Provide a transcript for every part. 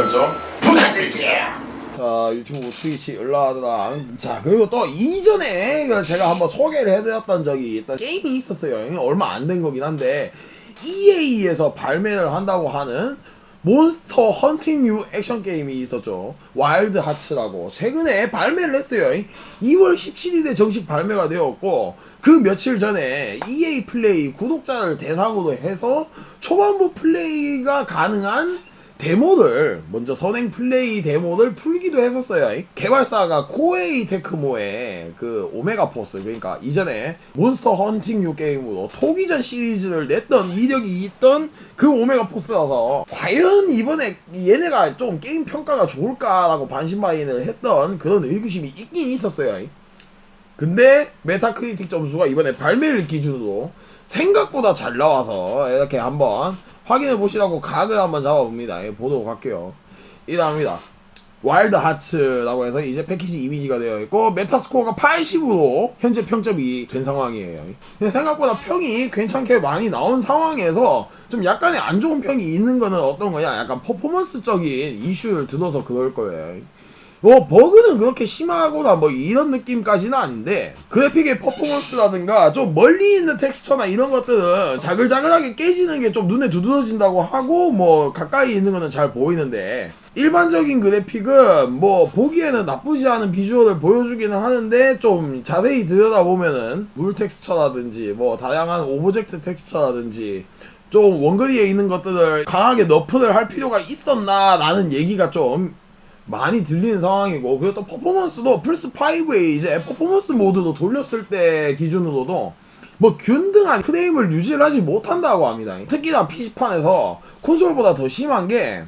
설정 부탁드릴게요. 자 유튜브 트위치 을라드랑 자 그리고 또 이전에 그 제가 한번 소개를 해드렸던 적이 있던 게임이 있었어요. 얼마 안 된 거긴 한데 EA에서 발매를 한다고 하는 몬스터 헌팅 유 액션 게임이 있었죠. 와일드 하츠라고. 최근에 발매를 했어요. 2월 17일에 정식 발매가 되었고 그 며칠 전에 EA 플레이 구독자를 대상으로 해서 초반부 플레이가 가능한 데모를 먼저 선행 플레이 데모를 풀기도 했었어요. 개발사가 코에이 테크모의 그 오메가 포스 그러니까 이전에 몬스터 헌팅 유 게임으로 토기전 시리즈를 냈던 이력이 있던 그 오메가 포스라서 과연 이번에 얘네가 좀 게임 평가가 좋을까라고 반신반의를 했던 그런 의구심이 있긴 있었어요. 근데 메타크리틱 점수가 이번에 발매를 기준으로 생각보다 잘 나와서 이렇게 한번 확인해 보시라고 각을 한번 잡아봅니다. 예, 보도록 할게요. 이랍니다. 와일드 하츠라고 해서 이제 패키지 이미지가 되어 있고 메타스코어가 80으로 현재 평점이 된 상황이에요. 근데 생각보다 평이 괜찮게 많이 나온 상황에서 좀 약간의 안 좋은 평이 있는 거는 어떤 거냐? 약간 퍼포먼스적인 이슈를 들어서 그럴 거예요. 뭐 버그는 그렇게 심하거나 뭐 이런 느낌까지는 아닌데 그래픽의 퍼포먼스라든가 좀 멀리 있는 텍스처나 이런 것들은 자글자글하게 깨지는 게 좀 눈에 두드러진다고 하고 뭐 가까이 있는 거는 잘 보이는데 일반적인 그래픽은 뭐 보기에는 나쁘지 않은 비주얼을 보여주기는 하는데 좀 자세히 들여다보면은 물 텍스처라든지 뭐 다양한 오브젝트 텍스처라든지 좀 원거리에 있는 것들을 강하게 너프를 할 필요가 있었나 라는 얘기가 좀 많이 들리는 상황이고 그리고 또 퍼포먼스도 플스 5에 이제 퍼포먼스 모드도 돌렸을 때 기준으로도 뭐 균등한 프레임을 유지를 하지 못한다고 합니다. 특히나 PC판에서 콘솔보다 더 심한 게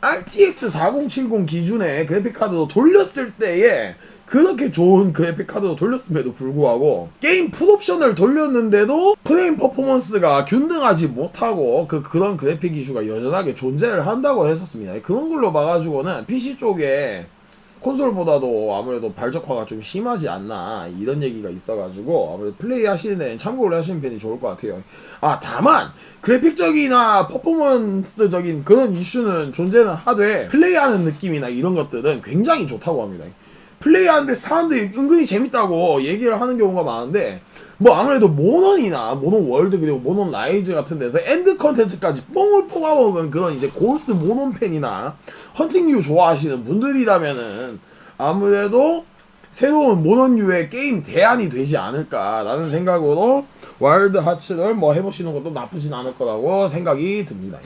RTX 4070 기준의 그래픽 카드도 돌렸을 때에 그렇게 좋은 그래픽 카드도 돌렸음에도 불구하고 게임 풀옵션을 돌렸는데도 프레임 퍼포먼스가 균등하지 못하고 그 그런 그래픽 이슈가 여전하게 존재를 한다고 했었습니다. 그런 걸로 봐가지고는 PC 쪽에 콘솔보다도 아무래도 발적화가 좀 심하지 않나 이런 얘기가 있어가지고 아무래도 플레이 하시는 데는 참고를 하시는 편이 좋을 것 같아요. 아 다만 그래픽적이나 퍼포먼스적인 그런 이슈는 존재는 하되 플레이하는 느낌이나 이런 것들은 굉장히 좋다고 합니다. 플레이하는데 사람들이 은근히 재밌다고 얘기를 하는 경우가 많은데 뭐 아무래도 모넌이나 모넌 월드 그리고 모넌 라이즈 같은 데서 엔드 컨텐츠까지 뽕을 뽑아먹은 그런 이제 골스 모넌 팬이나 헌팅류 좋아하시는 분들이라면은 아무래도 새로운 모넌류의 게임 대안이 되지 않을까라는 생각으로 와일드 하츠를 뭐 해보시는 것도 나쁘진 않을 거라고 생각이 듭니다.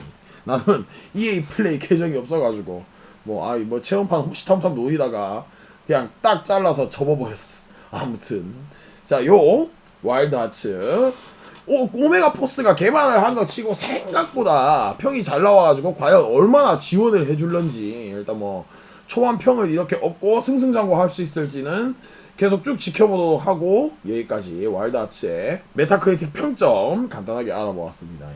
나는 EA 플레이 계정이 없어가지고 뭐 아이 뭐 체험판 호시탐탐 노리다가 그냥 딱 잘라서 접어버렸어. 아무튼 자 요 와일드 하츠 오 오메가 포스가 개발을 한 거 치고 생각보다 평이 잘 나와가지고 과연 얼마나 지원을 해줄런지 일단 뭐 초반 평을 이렇게 얻고 승승장구할 수 있을지는 계속 쭉 지켜보도록 하고 여기까지 와일드 하츠의 메타크리틱 평점 간단하게 알아보았습니다.